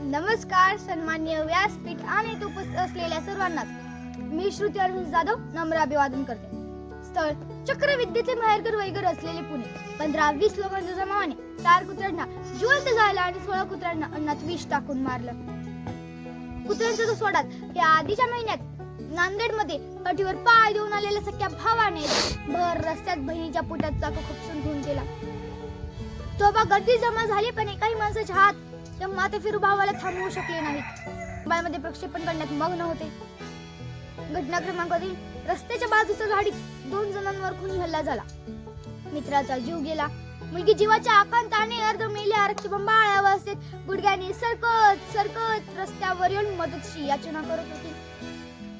नमस्कार सन्मान्य व्यासपीठ आणि उपस्थित असलेल्या सर्वांना मी श्रुती अरविंद जाधव नम्र अभिवादन करते. स्थळ चक्रविद्येचे माहेरकर वैगर असलेले पुणे पंधरा वीस लोकांच्या जमावाने चार कुत्र्यांना जिवंत झाला आणि सोळा कुत्र्यांना अन्नात विष टाकून मारलं. कुत्र्यांच्या तो सोडात या आधीच्या महिन्यात नांदेडमध्ये पाठीवर पाय देऊन आलेल्या सख्या भावाने भर रस्त्यात बहिणीच्या पोटात चाकू खुपसून घेऊन गेला. तो बा गर्दी जमा झाली पण एकाही माणसाच्या हात तेव्हा माते फिरू भावाला थांबवू शकले नाहीत. मोबाईलमध्ये प्रक्षेपण करण्यात मग्न होते. घटना क्रमांक तीन रस्त्याच्या बाजूच्या झाडीत दोन जणांवर खून हल्ला झाला. मित्राचा जीव गेला. मुलगी जीवाच्या आकांताने अर्ध मेले आरक्षी बंबाळ अवस्थेत गुडघ्याने सरकत सरकत रस्त्यावर येऊन मदतची याचना करत होती.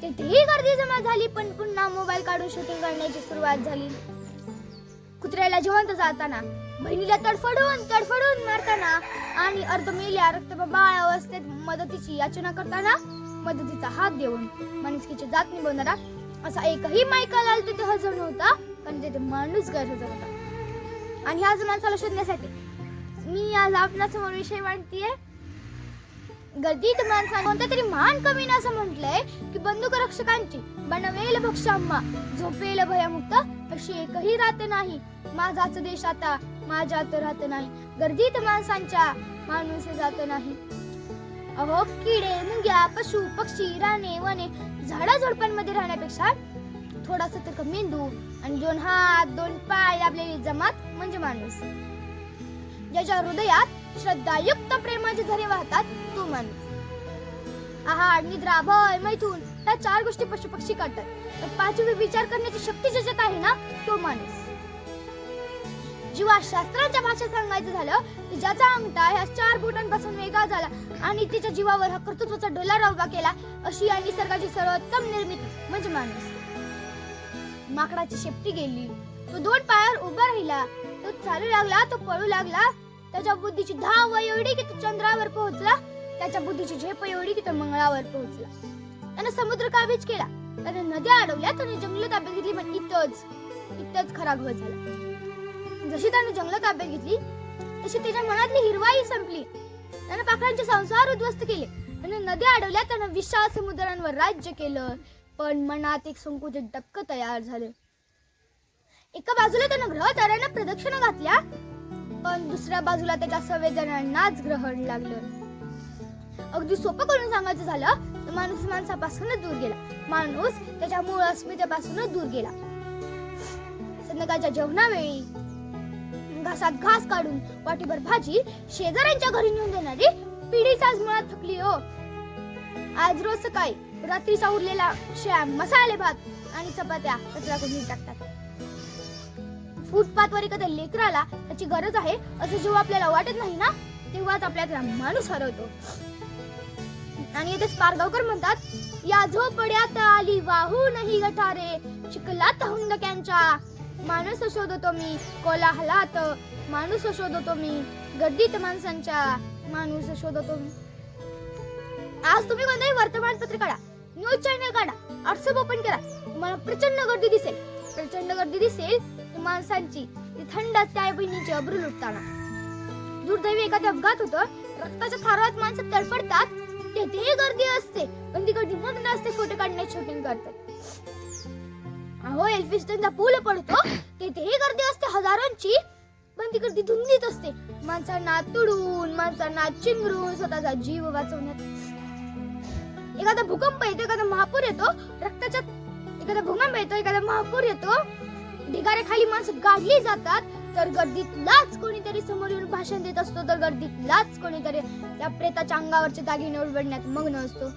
तेथेही गर्दी जमा झाली पण पुन्हा मोबाईल काढून शूटिंग करण्याची सुरुवात झाली. कुत्र्याला जिवंत जाताना बहिणीला तडफडून तडफडून मारताना आणि अर्ध मेल्या रक्तबाळ अवस्थेत मदतीची याचना करताना मदतीचा हात देऊन माणुसकीची जात निभवणारा असा एकही मायका लाल तिथे हजर नव्हता पण तिथे माणूस गरज होता. आणि ह्याच माणसाला शोधण्यासाठी मी आज आपणासमोर विषय मांडतीये. गर्दीत माणसा कोणत्या तरी मान कमी ना असं म्हटलंय की बंदूक रक्षकांची बनवेल भक्षाम्मा झोपेल भयमुक्त अशी एकही रात नाही. माझाच देश आता माझ्यात राहत नाही. गर्दीत माणसांच्या माणूस जात नाही. अहो किडे मुंग्या पशु पक्षी राणे वने झाडा झुडपांमध्ये राहण्यापेक्षा थोडासा तर मेंदू आणि दोन हात दोन पाय लाभलेली जमात म्हणजे माणूस. ज्याच्या हृदयात श्रद्धायुक्त प्रेमाचे झरे वाहतात तो माणूस. आहार निद्रा भय मैथून ह्या चार गोष्टी पशु पक्षी काढतात पाचवी विचार करण्याची शक्ती ज्याच्यात आहे ना तो माणूस. जीवाशास्त्राच्या भाषेत सांगायचं झालं की ज्याचा अंगठा ह्या चार बोटांपासून वेगळा झाला आणि तिच्या जीवावर हा कर्तृत्वाचा डोलारा उभा केला अशी या निसर्गाची सर्वोत्तम निर्मिती म्हणजे माणूस. माकडाची शेपटी गेली. तो दोन पायावर उभा राहिला. तो चालू लागला तो पळू लागला. त्याच्या बुद्धीची धाव एवढी की तो चंद्रावर पोहोचला. त्याच्या बुद्धीची झेप एवढी की तो मंगळावर पोहोचला. त्याने समुद्र काबीज केला. त्याने नद्या अडवल्या. त्याने जंगल ताब्यात घेतली पण इथंच इथंच खरा घोळ झाला. जशी त्याने जंगल ताब्यात घेतली. तशी त्याच्या मनातली हिरवाई संपली. त्याने पाखरांचे संसार उद्ध्वस्त केले. त्याने नद्या अडवल्या त्यानं विशाल समुद्रांवर राज्य केलं. पण मनात एक संकुचित डबक तयार झाले. एका बाजूला त्यानं ग्रह ताऱ्यांना प्रदक्षिणा घातल्या पण दुसऱ्या बाजूला त्याच्या संवेदनांनाच ग्रहण लागलं. अगदी सोपं करून सांगायचं झालं तर माणूस माणसापासूनच दूर गेला. माणूस त्याच्या मूळ अस्मितेपासूनच दूर गेला. संध्याकाळच्या जेवणावेळी घासात घास काढून वाटीभर भाजी शेजाऱ्यांच्या घरी नेऊन देणारी पिढीच आज मुळात थकली हो. आज रोज सकाळी रात्रीचा उरलेला श्याम मसाले भात आणि चपात्या कचरा कुंडीत टाकतात. फुटपाथ वर एखाद्या लेकराला त्याची गरज आहे असं जेव्हा आपल्याला वाटत नाही ना तेव्हाच आपल्यातला माणूस हरवतो. आणि येथे स्पारगावकर म्हणतात या झोपड्यात आली वाहू नाही गठारे चिखलात हुंदक्यांच्या माणूस शोधतो मी. कोलाहलात माणूस शोधतो मी. गर्दीत माणसांच्या माणूस शोधतो मी. आज तुम्ही कोणताही वर्तमानपत्र काढा. न्यूज चॅनल काढा. व्हॉट्सअप ओपन करा. तुम्हाला प्रचंड गर्दी दिसेल. प्रचंड गर्दी दिसेल माणसांची थंड त्या बहिणीची अब्रू लुटताना. दुर्दैवी एखाद्या अपघात होतो. रक्ताच्या खारवात माणसं तडफडतात. तेथेही गर्दी असते. पण ती गर्दी मग नसते फोटो काढण्याची शूटिंग करतात. अहो एल्फिस्टनचा पूल पडतो तेथेही गर्दी असते हजारोंची. पण ती गर्दी धुंदीत असते. माणसांना तुडून माणसांना चिंगरून स्वतःचा जीव वाचवण्यात. एखादा भूकंप येतो एखादा महापूर येतो रक्ताच्या एखादा भूकंप येतो एखादा महापूर येतो. ढिगारे खाली माणसं गाडली जातात तर गर्दीतलाच कोणीतरी समोर येऊन भाषण देत असतो तर गर्दीतलाच कोणीतरी त्या प्रेताच्या अंगावरचे दागिने उडवण्यात मग्न असतो.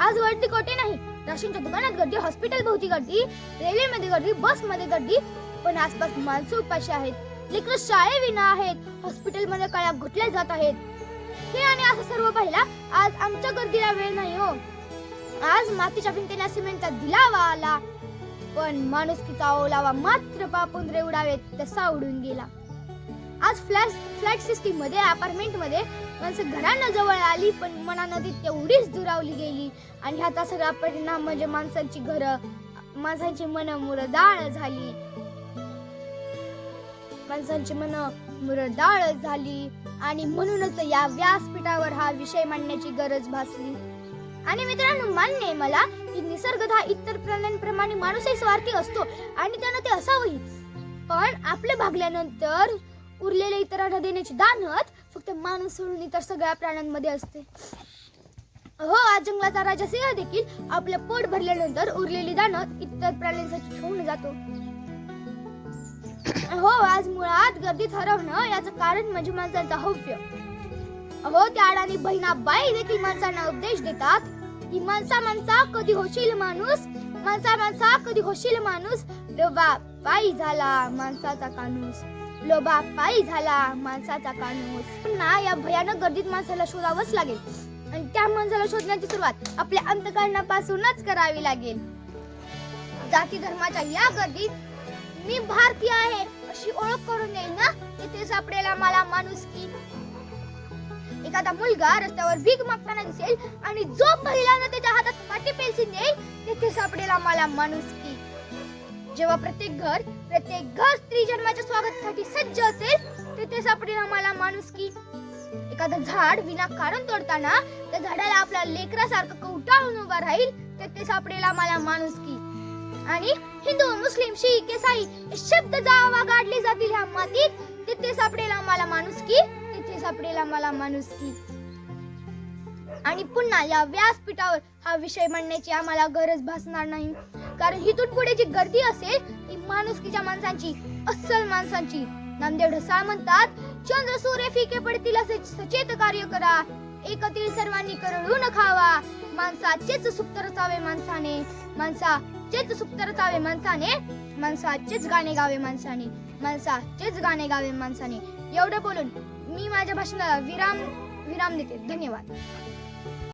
आज गर्दी कोठे नाही. राशनच्या दुकानात गर्दी हॉस्पिटल भोवती गर्दी रेल्वेमध्ये गर्दी बसमध्ये गर्दी पण आसपास माणसं उपाशी आहेत. लेकर शाळेविना आहेत हॉस्पिटलमध्ये कळ्या घुटल्या जात आहेत. हे आणि असं सर्व पाहिला आज आमच्या गर्दीला वेळ नाही हो. आज मातीच्या भिंतीला सिमेंटचा दिलावा आला. पण माणुसकीचा ओलावा मात्र पापुंद्रे उडावेत तसा उडून गेला. आज फ्लॅट फ्लॅट सिस्टीममध्ये अपार्टमेंटमध्ये माणसं घरांना जवळ आली पण मना नदीत तेवढीच दुरावली गेली. आणि ह्याचा सगळा परिणाम म्हणजे माणसांची घरं माणसांची मन मुरदाळ झाली. माणसांची मन मुरदाळ झाली. आणि म्हणूनच या व्यासपीठावर हा विषय मांडण्याची गरज भासली. आणि मित्रांनो मान्य आहे मला की निसर्गतः इतर प्राण्यांप्रमाणे माणूसही स्वार्थी असतो आणि त्यानं ते असावंही. पण आपले भागल्यानंतर उरलेल्या इतरांना देण्याची दानत फक्त माणूस सोडून इतर सगळ्या प्राण्यांमध्ये असते. हो आज जंगलाचा राजा सिंह देखील आपलं पोट भरल्यानंतर उरलेली दाणं इतर प्राण्यांसाठी ठेवून जातो. हो आज मुळात गर्दीत हरवणं याचं कारण म्हणजे माणसांचा हव्य. हो त्या अडाणी बहिणाबाई देखील माणसांना उपदेश देतात की माणसा माणसा कधी होशील माणूस? माणसा माणसा कधी होशील माणूस? लोबा बाई झाला माणसाचा कानूस. लोबा पायी झाला. माणसाचा कानूस पुन्हा या भयानक गर्दीत माणसाला शोधावंच लागेल. आणि त्या माणसाला शोधण्याची सुरुवात आपल्या अंतकरणापासूनच करावी लागेल. जाती धर्माच्या या गर्दीत मी भारतीय आहे अशी ओळख करून देईल ना तिथे सापडेल माणूस की. एखादा मुलगा रस्त्यावर भीक मागताना दिसेल आणि जो पहिल्यांदा त्याच्या हातात पाटी पेन्सिल देईल तिथे सापडेल माणूस की. जेव्हा प्रत्येक घर प्रत्येक घर स्त्री जन्म स्वागतासाठी सज्ज असेल तिथे सापडेल आम्हाला माणुसकी एखादं झाड विना कारण तोडताना त्या झाडाला आपल्या लेकरासारखं कवटाळून उभा राहील तिथे सापडेल आम्हाला माणुसकी आणि हिंदू मुस्लिम शीख ईसाई शब्द जावा गाडले जातील ह्या मातीत तिथे सापडेल आम्हाला माणुसकी तिथे सापडेल आम्हाला माणुसकी आणि पुन्हा या व्यासपीठावर हा विषय मांडण्याची आम्हाला गरज भासणार नाही. कारण हिथून पुढे जी गर्दी असेल ती माणुसकीच्या माणसांची अस्सल माणसांची. नामदेव ढसाळ म्हणतात चंद्र सूर्य फिके पडतील असे सचेत कार्य करा. एकत्रित सर्वांनी करडून खावा. माणसाचेच सुप्त रचावे माणसाने. माणसाचेच सुप्त रचावे माणसाने. माणसाचेच गाणे गावे माणसाने. माणसाचेच गाणे गावे माणसाने. एवढं बोलून मी माझ्या भाषणाला विराम विराम देते. धन्यवाद.